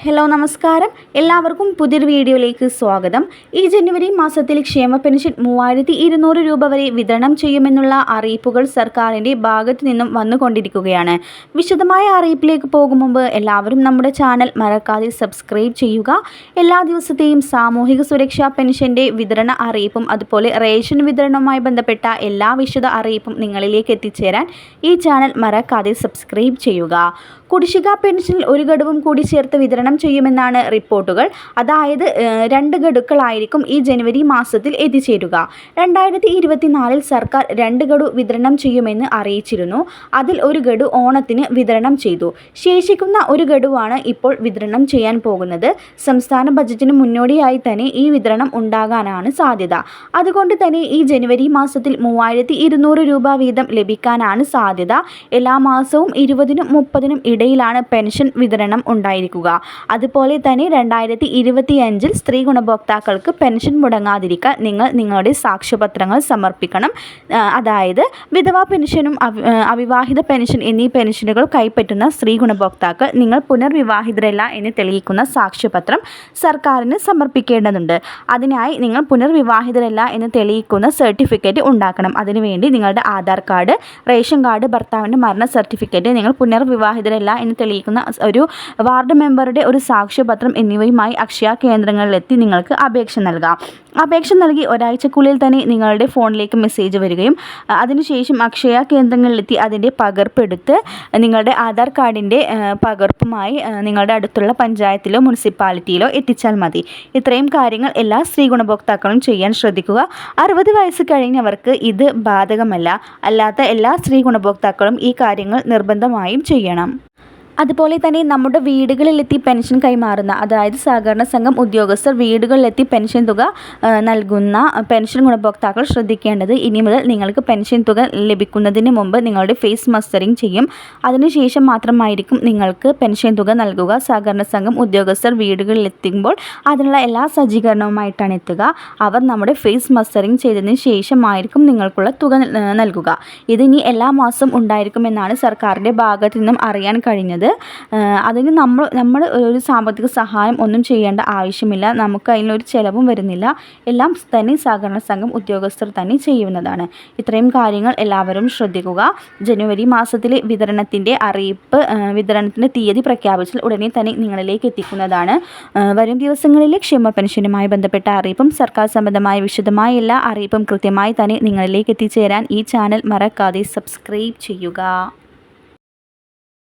Hello നമസ്കാരം. എല്ലാവർക്കും പുതിയൊരു വീഡിയോയിലേക്ക് സ്വാഗതം. ഈ ജനുവരി മാസത്തിൽ ക്ഷേമ പെൻഷൻ മൂവായിരത്തി ഇരുന്നൂറ് രൂപ വരെ വിതരണം ചെയ്യുമെന്നുള്ള അറിയിപ്പുകൾ സർക്കാരിന്റെ ഭാഗത്തു നിന്നും വന്നുകൊണ്ടിരിക്കുകയാണ്. വിശദമായ അറിയിപ്പിലേക്ക് പോകും മുമ്പ് എല്ലാവരും നമ്മുടെ ചാനൽ മറക്കാതെ സബ്സ്ക്രൈബ് ചെയ്യുക. എല്ലാ ദിവസത്തെയും സാമൂഹിക സുരക്ഷാ പെൻഷന്റെ വിതരണ അറിയിപ്പും അതുപോലെ റേഷൻ വിതരണവുമായി ബന്ധപ്പെട്ട എല്ലാ വിശദ അറിയിപ്പും നിങ്ങളിലേക്ക് എത്തിച്ചേരാൻ ഈ ചാനൽ മറക്കാതെ സബ്സ്ക്രൈബ് ചെയ്യുക. കുടിശ്ശിക പെൻഷനിൽ ഒരു ഘടവും കൂടി ചേർത്ത് വിതരണം ചെയ്യുമെന്നാണ് റിപ്പോർട്ടുകൾ. അതായത് രണ്ട് ഗഡുക്കളായിരിക്കും ഈ ജനുവരി മാസത്തിൽ എത്തിച്ചേരുക. രണ്ടായിരത്തി ഇരുപത്തിനാലിൽ സർക്കാർ രണ്ട് ഗഡു വിതരണം ചെയ്യുമെന്ന് അറിയിച്ചിരുന്നു. അതിൽ ഒരു ഗഡു ഓണത്തിന് വിതരണം ചെയ്തു. ശേഷിക്കുന്ന ഒരു ഗഡുവാണ് ഇപ്പോൾ വിതരണം ചെയ്യാൻ പോകുന്നത്. സംസ്ഥാന ബജറ്റിന് മുന്നോടിയായി തന്നെ ഈ വിതരണം ഉണ്ടാകാനാണ് സാധ്യത. അതുകൊണ്ട് തന്നെ ഈ ജനുവരി മാസത്തിൽ മൂവായിരത്തി ഇരുന്നൂറ് രൂപ വീതം ലഭിക്കാനാണ് സാധ്യത. എല്ലാ മാസവും ഇരുപതിനും മുപ്പതിനും ഇടയിലാണ് പെൻഷൻ വിതരണം ഉണ്ടായിരിക്കുക. അതുപോലെ തന്നെ രണ്ടായിരത്തി ഇരുപത്തിയഞ്ചിൽ സ്ത്രീ ഗുണഭോക്താക്കൾക്ക് പെൻഷൻ മുടങ്ങാതിരിക്കാൻ നിങ്ങൾ നിങ്ങളുടെ സാക്ഷ്യപത്രങ്ങൾ സമർപ്പിക്കണം. അതായത് വിധവാ പെൻഷനും അവി- അവിവാഹിത പെൻഷൻ എന്നീ പെൻഷനുകൾ കൈപ്പറ്റുന്ന സ്ത്രീ ഗുണഭോക്താക്കൾ നിങ്ങൾ പുനർവിവാഹിതരല്ല എന്ന് തെളിയിക്കുന്ന സാക്ഷ്യപത്രം സർക്കാരിന് സമർപ്പിക്കേണ്ടതുണ്ട്. അതിനായി നിങ്ങൾ പുനർവിവാഹിതരല്ല എന്ന് തെളിയിക്കുന്ന സർട്ടിഫിക്കറ്റ് ഉണ്ടാക്കണം. അതിനുവേണ്ടി നിങ്ങളുടെ ആധാർ കാർഡ് റേഷൻ കാർഡ് ഭർത്താവിന്റെ മരണ സർട്ടിഫിക്കറ്റ് നിങ്ങൾ പുനർവിവാഹിതരല്ല എന്ന് തെളിയിക്കുന്ന ഒരു വാർഡ് മെമ്പറുടെ ഒരു സാക്ഷ്യപത്രം എന്നിവയുമായി അക്ഷയ കേന്ദ്രങ്ങളിലെത്തി നിങ്ങൾക്ക് അപേക്ഷ നൽകാം. അപേക്ഷ നൽകി ഒരാഴ്ചക്കുള്ളിൽ തന്നെ നിങ്ങളുടെ ഫോണിലേക്ക് മെസ്സേജ് വരികയും അതിനുശേഷം അക്ഷയ കേന്ദ്രങ്ങളിലെത്തി അതിന്റെ പകർപ്പെടുത്ത് നിങ്ങളുടെ ആധാർ കാർഡിന്റെ പകർപ്പുമായി നിങ്ങളുടെ അടുത്തുള്ള പഞ്ചായത്തിലോ മുനിസിപ്പാലിറ്റിയിലോ എത്തിച്ചാൽ മതി. ഇത്രയും കാര്യങ്ങൾ എല്ലാ സ്ത്രീ ഗുണഭോക്താക്കളും ചെയ്യാൻ ശ്രദ്ധിക്കുക. അറുപത് വയസ്സ് കഴിഞ്ഞവർക്ക് ഇത് ബാധകമല്ല. അല്ലാത്ത എല്ലാ സ്ത്രീ ഗുണഭോക്താക്കളും ഈ കാര്യങ്ങൾ നിർബന്ധമായും ചെയ്യണം. അതുപോലെ തന്നെ നമ്മുടെ വീടുകളിലെത്തി പെൻഷൻ കൈമാറുന്ന അതായത് സഹകരണ സംഘം ഉദ്യോഗസ്ഥർ വീടുകളിലെത്തി പെൻഷൻ തുക നൽകുന്ന പെൻഷൻ ഗുണഭോക്താക്കൾ ശ്രദ്ധിക്കേണ്ടത് ഇനി മുതൽ നിങ്ങൾക്ക് പെൻഷൻ തുക ലഭിക്കുന്നതിന് മുമ്പ് നിങ്ങളുടെ ഫേസ് മസ്റ്ററിംഗ് ചെയ്യും. അതിനുശേഷം മാത്രമായിരിക്കും നിങ്ങൾക്ക് പെൻഷൻ തുക നൽകുക. സഹകരണ സംഘം ഉദ്യോഗസ്ഥർ വീടുകളിലെത്തുമ്പോൾ അതിനുള്ള എല്ലാ സജ്ജീകരണവുമായിട്ടാണ് എത്തുക. അവർ നമ്മുടെ ഫേസ് മസ്റ്ററിംഗ് ചെയ്തതിന് ശേഷമായിരിക്കും നിങ്ങൾക്കുള്ള തുക നൽകുക. ഇത് ഇനി എല്ലാ മാസവും ഉണ്ടായിരിക്കുമെന്നാണ് സർക്കാരിന്റെ ഭാഗത്തു നിന്നും അറിയാൻ കഴിഞ്ഞത്. അതിന് നമ്മൾ നമ്മൾ ഒരു സാമ്പത്തിക സഹായം ഒന്നും ചെയ്യേണ്ട ആവശ്യമില്ല. നമുക്ക് അതിനൊരു ചിലവും വരുന്നില്ല. എല്ലാം തന്നെ സഹകരണ സംഘം ഉദ്യോഗസ്ഥർ തന്നെ ചെയ്യുന്നതാണ്. ഇത്രയും കാര്യങ്ങൾ എല്ലാവരും ശ്രദ്ധിക്കുക. ജനുവരി മാസത്തിലെ വിതരണത്തിന്റെ അറിയിപ്പ് വിതരണത്തിന്റെ തീയതി പ്രഖ്യാപിച്ചാൽ ഉടനെ തന്നെ നിങ്ങളിലേക്ക് എത്തിക്കുന്നതാണ്. വരും ദിവസങ്ങളിലെ ക്ഷേമ പെൻഷനുമായി ബന്ധപ്പെട്ട അറിയിപ്പും സർക്കാർ സംബന്ധമായ വിശദമായ എല്ലാ അറിയിപ്പും കൃത്യമായി തന്നെ നിങ്ങളിലേക്ക് എത്തിച്ചേരാൻ ഈ ചാനൽ മറക്കാതെ സബ്സ്ക്രൈബ് ചെയ്യുക.